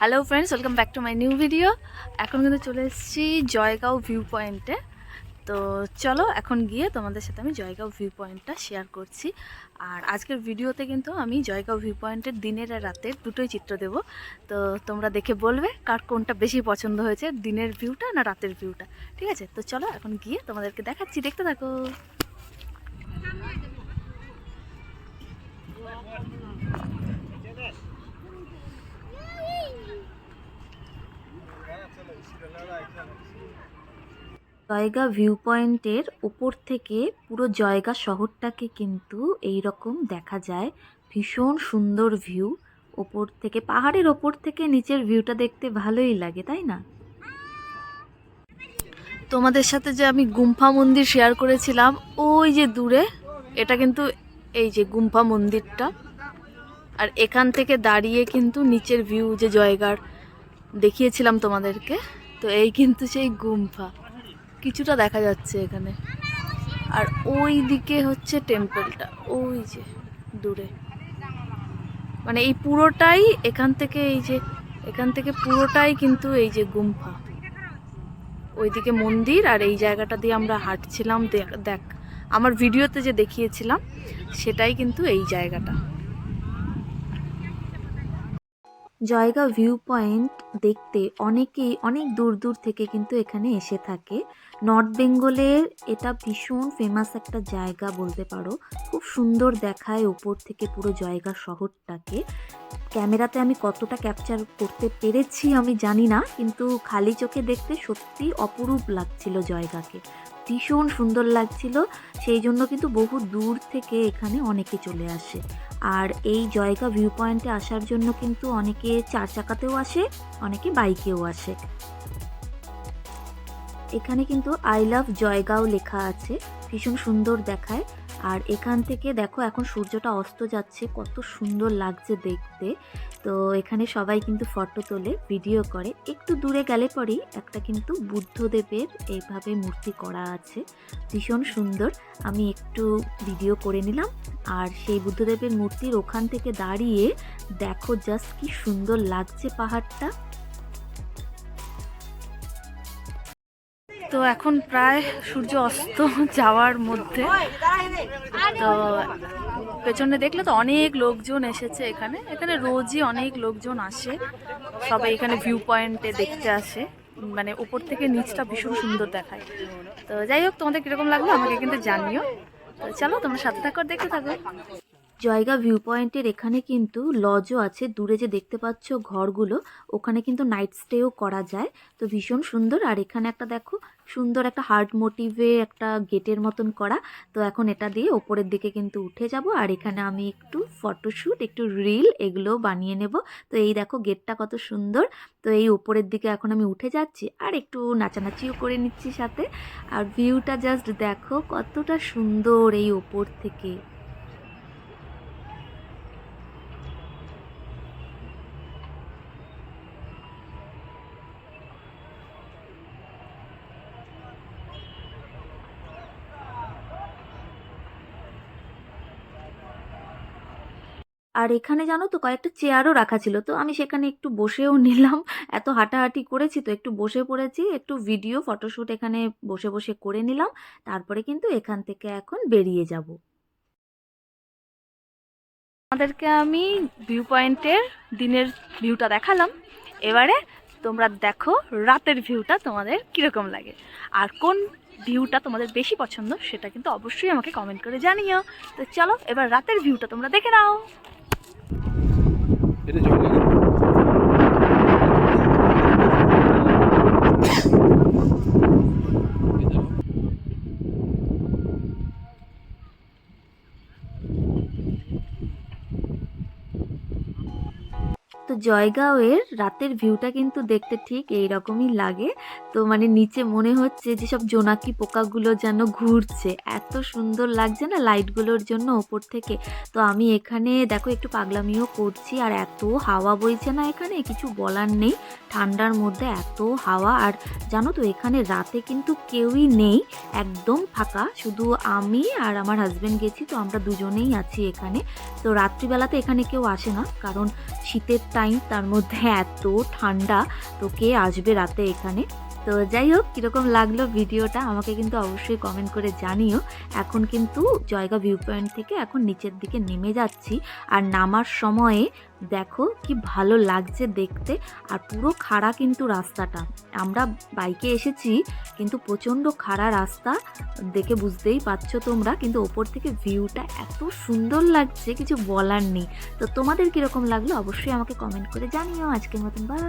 Hello friends welcome back to my new video এখন কিন্তু চলে এসেছি জয়গাঁও ভিউ পয়েন্টে তো চলো এখন গিয়ে তোমাদের সাথে আমি জয়গাঁও ভিউ পয়েন্টটা শেয়ার করছি। আর আজকের ভিডিওতে কিন্তু আমি জয়গাঁও ভিউ পয়েন্টের দিনের আর রাতের দুটোই চিত্র দেব। তো তোমরা দেখে বলবে কার কোনটা বেশি পছন্দ হয়েছে, দিনের ভিউটা না রাতের ভিউটা ঠিক আছে? তো চলো এখন গিয়ে তোমাদেরকে দেখাচ্ছি, দেখতে থাকো। জয়গা ভিউ পয়েন্টের উপর থেকে পুরো জয়গা শহরটাকে কিন্তু এই রকম দেখা যায়। ভীষণ সুন্দর ভিউ ওপর থেকে, পাহাড়ের ওপর থেকে নিচের ভিউটা দেখতে ভালোই লাগে, তাই না? তোমাদের সাথে যে আমি গুম্ফা মন্দির শেয়ার করেছিলাম, ওই যে দূরে, এটা কিন্তু এই যে গুম্ফা মন্দিরটা। আর এখান থেকে দাঁড়িয়ে কিন্তু নিচের ভিউ যে জয়গার, দেখিয়েছিলাম তোমাদেরকে, তো এই কিন্তু সেই গুম্ফা। কিছুটা দেখা যাচ্ছে এখানে। আর ওই দিকে হচ্ছে টেম্পলটা, ওই যে দূরে। মানে এই পুরোটাই এখান থেকে এই যে, এখান থেকে পুরোটাই কিন্তু এই যে গুম্ফা। ওইদিকে মন্দির আর এই জায়গাটা দিয়ে আমরা হাঁটছিলাম দেখ দেখ, আমার ভিডিওতে যে দেখিয়েছিলাম, সেটাই কিন্তু এই জায়গাটা। জয়গা ভিউ পয়েন্ট দেখতে অনেকেই অনেক দূর দূর থেকে কিন্তু এখানে এসে থাকে। নর্থ বেঙ্গলের এটা ভীষণ ফেমাস একটা জায়গা বলতে পারো। খুব সুন্দর দেখায় ওপর থেকে পুরো জয়গা শহরটাকে। ক্যামেরাতে আমি কতটা ক্যাপচার করতে পেরেছি আমি জানি না, কিন্তু খালি চোখে দেখতে সত্যি অপরূপ লাগছিল জয়গাকে। ভীষণ সুন্দর লাগছিল। সেই জন্য কিন্তু বহু দূর থেকে এখানে অনেকে চলে আসে। আর এই জয়গা ভিউ পয়েন্টে আসার জন্য কিন্তু অনেকে চার চাকাতেও আসে, অনেকে বাইকেও আসে। এখানে কিন্তু আই লাভ জয়গাও লেখা আছে। ভীষণ সুন্দর দেখায়। আর এখান থেকে দেখো এখন সূর্যটা অস্ত যাচ্ছে, কত সুন্দর লাগছে দেখতে। তো এখানে সবাই কিন্তু ফটো তোলে, ভিডিও করে। একটু দূরে গেলে পরেই একটা কিন্তু বুদ্ধদেবের এইভাবে মূর্তি করা আছে। ভীষণ সুন্দর। আমি একটু ভিডিও করে নিলাম। আর সেই বুদ্ধদেবের মূর্তির ওখান থেকে দাঁড়িয়ে দেখো জাস্ট কি সুন্দর লাগছে পাহাড়টা। তো এখন প্রায় সূর্য অস্ত যাওয়ার মধ্যে। তো পেছনে দেখলে তো অনেক লোকজন এসেছে এখানে। এখানে রোজই অনেক লোকজন আসে। সবাই এখানে ভিউ পয়েন্টে দেখতে আসে। মানে উপর থেকে নিচটা ভীষণ সুন্দর দেখায়। তো যাই হোক, তোমাদের কীরকম লাগল আমাকে কিন্তু জানিও। তো চলো, তোমরা সাথে থাকো দেখতে থাকো। জয়গা ভিউ পয়েন্টের এখানে কিন্তু লজও আছে। দূরে যে দেখতে পাচ্ছ ঘরগুলো, ওখানে কিন্তু নাইট স্টেও করা যায়। তো ভীষণ সুন্দর। আর এখানে একটা দেখো, সুন্দর একটা হার্ট মোটিভে একটা গেটের মতন করা। তো এখন এটা দিয়ে ওপরের দিকে কিন্তু উঠে যাব। আর এখানে আমি একটু ফটোশ্যুট একটু রিল এগুলো বানিয়ে নেব। তো এই দেখো গেটটা কত সুন্দর। তো এই ওপরের দিকে এখন আমি উঠে যাচ্ছি। আর একটু নাচানাচিও করে নিচ্ছি সাথে। আর ভিউটা জাস্ট দেখো কতটা সুন্দর এই ওপর থেকে। আর এখানে জানো তো কয়েকটা চেয়ারও রাখা ছিল, তো আমি সেখানে একটু বসেও নিলাম। এত হাঁটাহাঁটি করেছি তো একটু বসে পড়েছি, একটু ভিডিও ফটোশ্যুট এখানে বসে বসে করে নিলাম। তারপরে কিন্তু এখান থেকে এখন বেরিয়ে যাব। আমাদেরকে আমি ভিউ পয়েন্টের দিনের ভিউটা দেখালাম। এবারে তোমরা দেখো রাতের ভিউটা তোমাদের কীরকম লাগে। আর কোন ভিউটা তোমাদের বেশি পছন্দ সেটা কিন্তু অবশ্যই আমাকে কমেন্ট করে জানিও। তো চলো এবার রাতের ভিউটা তোমরা দেখে নাও। এটা জল লাগে তো জয়গাঁওয়ের রাতের ভিউটা কিন্তু দেখতে ঠিক এই রকমই লাগে। তো মানে নিচে মনে হচ্ছে যে সব জোনাকি পোকাগুলো যেন ঘুরছে। এত সুন্দর লাগছে না লাইটগুলোর জন্য ওপর থেকে। তো আমি এখানে দেখো একটু পাগলামিও করছি আর এত হাওয়া বইছে না এখানে, কিছু বলার নেই। ঠান্ডার মধ্যে এত হাওয়া আর জানো তো এখানে রাতে কিন্তু কেউই নেই, একদম ফাঁকা। শুধু আমি আর আমার হাজব্যান্ড গেছি, তো আমরা দুজনেই আছি এখানে। তো রাত্রিবেলাতে এখানে কেউ আসে না, কারণ শীতের টাইম তার মধ্যে এত ঠান্ডা তো কে আসবে রাতে এখানে। তো যাই হোক কীরকম লাগল ভিডিওটা আমাকে কিন্তু অবশ্যই কমেন্ট করে জানিও। এখন কিন্তু জয়গা ভিউ পয়েন্ট থেকে এখন নিচের দিকে নেমে যাচ্ছি। আর নামার সময়ে দেখো কি ভালো লাগছে দেখতে। আর পুরো খাড়া কিন্তু রাস্তাটা। আমরা বাইকে এসেছি, কিন্তু প্রচণ্ড খাড়া রাস্তা। দেখে বুঝতেই পারছ তোমরা, কিন্তু ওপর থেকে ভিউটা এত সুন্দর লাগছে, কিছু বলার নেই। তো তোমাদের কীরকম লাগল অবশ্যই আমাকে কমেন্ট করে জানিও। আজকের মতন বাই